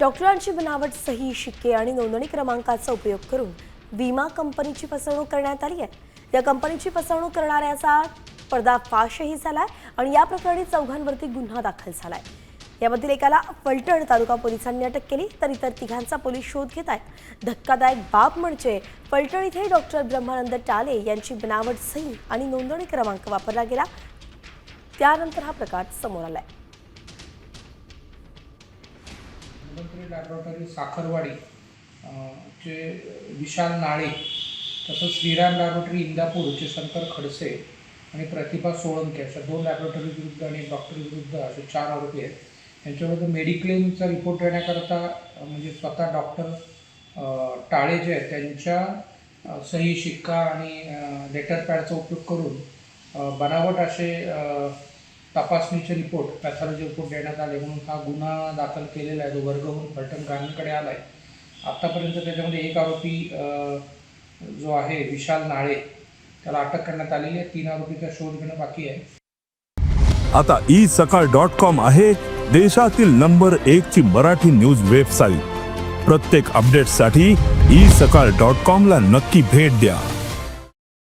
डॉक्टरांची बनावट सही शिक्के आणि नोंदणी क्रमांकाचा उपयोग करून विमा कंपनीची फसवणूक करण्यात आली आहे. या कंपनीची फसवणूक करणाऱ्याचा पर्दाफाशही झालाय आणि या प्रकरणी चौघांवरती गुन्हा दाखल झालाय. यामधील एकाला फलटण तालुका पोलिसांनी अटक केली तर इतर तिघांचा पोलीस शोध घेत आहेत धक्कादायक बाब म्हणजे फलटण इथे डॉक्टर ब्रह्मानंद टाले यांची बनावट सही आणि नोंदणी क्रमांक वापरला गेला. त्यानंतर हा प्रकार समोर आलाय. धन्वंतरी लॅबोरेटरी साखरवाडी चे विशाल नाळे तसंच श्रीराम लॅबोरेटरी इंदापूरचे शंकर खडसे आणि प्रतिभा सोळंके अशा दोन लॅबोरेटरी विरुद्ध आणि डॉक्टर विरुद्ध असे चार आरोपी आहेत. यांच्याविरुद्ध मेडिक्लेमचा रिपोर्ट देण्याकरता म्हणजे स्वतः डॉक्टर टाळे जे आहेत त्यांच्या सही शिक्का आणि लेटर पॅडचा उपयोग करून बनावट असे तपासणीचे रिपोर्ट पॅथॉलॉजी रिपोर्ट देण्यात आले म्हणून हा गुन्हा दाखल केलेला आहे जो वर्ग होऊन फलटण ग्रामीणकडे आला आहे आत्तापर्यंत त्याच्यामध्ये एक आरोपी जो आहे विशाल नाळे त्याला अटक करण्यात आलेली आहे. तीन आरोपीचा शोध घेणं बाकी आहे. आता ई सकाळ डॉट कॉम आहे देशातील नंबर एक ची मराठी न्यूज वेबसाईट. प्रत्येक अपडेटसाठी ई सकाळ डॉट कॉम ला नक्की भेट द्या.